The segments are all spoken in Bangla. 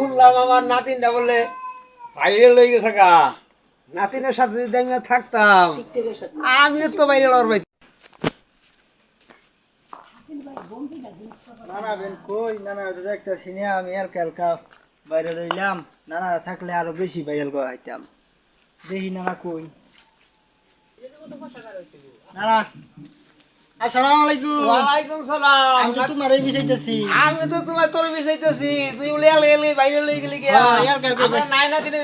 শুনলাম, আমার নাতিনটা বলে ভাইরাল হয়ে গেছে গা। নাতিনের সাথে যদি আমি থাকতাম আমিও তো বাইরে আমি বাইরে থাকলে আরও বেশি করা হইতাম। দেখি নানা কই। নানা আসসালামু আলাইকুম। ওয়ালাইকুম সালাম। আমি তো তোমার এই আমি তো তোমার তোর বিষয়তেছি তুই উলে আলে এলি বাইরে লই গেলি গিয়া। হ্যাঁ, ইয়ার কার আমরা নাই না দিনে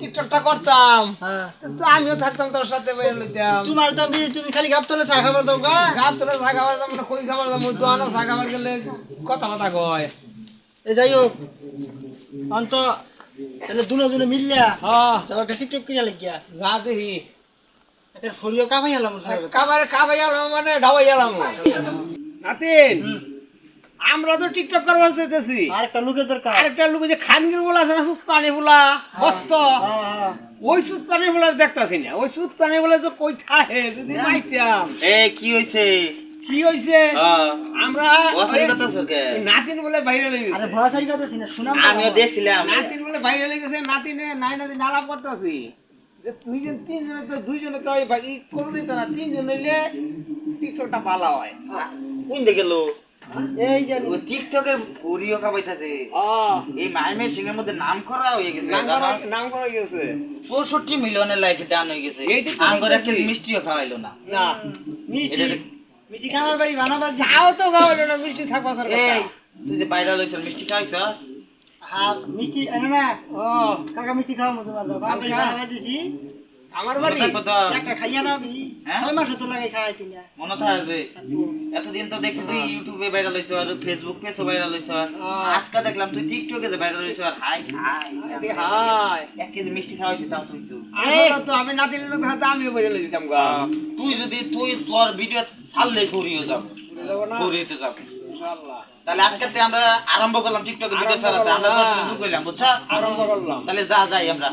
টিকটকটা করতাম হ্যাঁ। তো আমিও থাকতাম তোর সাথে বাইরে লইতাম। তোমার তো তুমি খালি তোলে চা খাবার দাও গা গাছ তোরা চা খাবার দাম না কই খাবার দাম তো আনো চা খাবার গেলে কথা কথা কয়। এ যাই হোক অন্ত তাহলে দুনো হ্যাঁ। তারপর একটা টিকটক কিনা লাগিয়া। যা দেখি। ফরিও কামাই মানে ঢাবাই গেলাম নাতিন আমরা তো টিকটক করবার চাইতেছি। আর একটা দরকার। আরেকটা লোক যে খানগির বলা আছে না সুতপানি বলা মস্ত। হ্যাঁ, হ্যাঁ। ওই সুতপানি বলা দেখতাছি না। ওই সুতপানি বলে তো কই থাকে যদি পাইতাম এ কি হইছে? কি হইছে? আমরা ওয়াসানি ওই- কথা সকে ওই নাতিন বলে বাইরে আরে লেগেছে কথা না শুনাম আমিও দেখছিলাম। নাতিন বলে বাইরে লেগেছে নাতিনে নাই নাতিন আলাপ করতেছি। যে দুইজন তিনজনে তো দুইজনে তো ওই বাকি করে দিত না তিনজন হইলে টিকটকটা ভালো হয়। কোন দেখে গেল? এই যে টিকটকের ভরিও কাবাইতাছে ও। এই মাইমের সিংহের মধ্যে নাম করা হয়ে গেছে নাম করা করা গেছে। চৌষট্টি মিলিয়নের লাইফে ডান হয়ে গেছে। আঙ্গর একটা মিষ্টিও খাওয়াইলো না। না মিষ্টি। মিষ্টি বাড়ি বানাবার চাও তো খাওয়ালো না মিষ্টি থাকবা এই তুই যে বাইরে লইছ মিষ্টি খাইছ হ্যাঁ মিষ্টি এনে না? ও কাকা মিষ্টি খাওয়া মতো ভালো বাড়ি দিছি। আমার বাড়ি? একটা খাইয়া না হ্যাঁ? ছয় মাস তো লাগে খাই কিনা। মনে থাকবে এতদিন তো দেখছি তুই ইউটিউবে ভাইরাল হইছ আর ফেসবুক পেজও ভাইরাল হইছ। আজকে দেখলাম তুই টিকটকে যে ভাইরাল হইছ আর হাই হাই হাই এক কেজি মিষ্টি খাওয়াইছি তাও তুই তো। তো আমি লোক হাতে গা। তুই যদি তুই তোর ভিডিও ছাড়লে ঘুরিয়ে যাব। যাব না। ঘুরিয়ে যাব। তাহলে আজকে আমরা আরম্ভ করলাম টিকটকে ভিডিও ছাড়াতে। আমরা দশ করলাম বুঝছ? আরম্ভ করলাম। তাহলে যা যাই আমরা।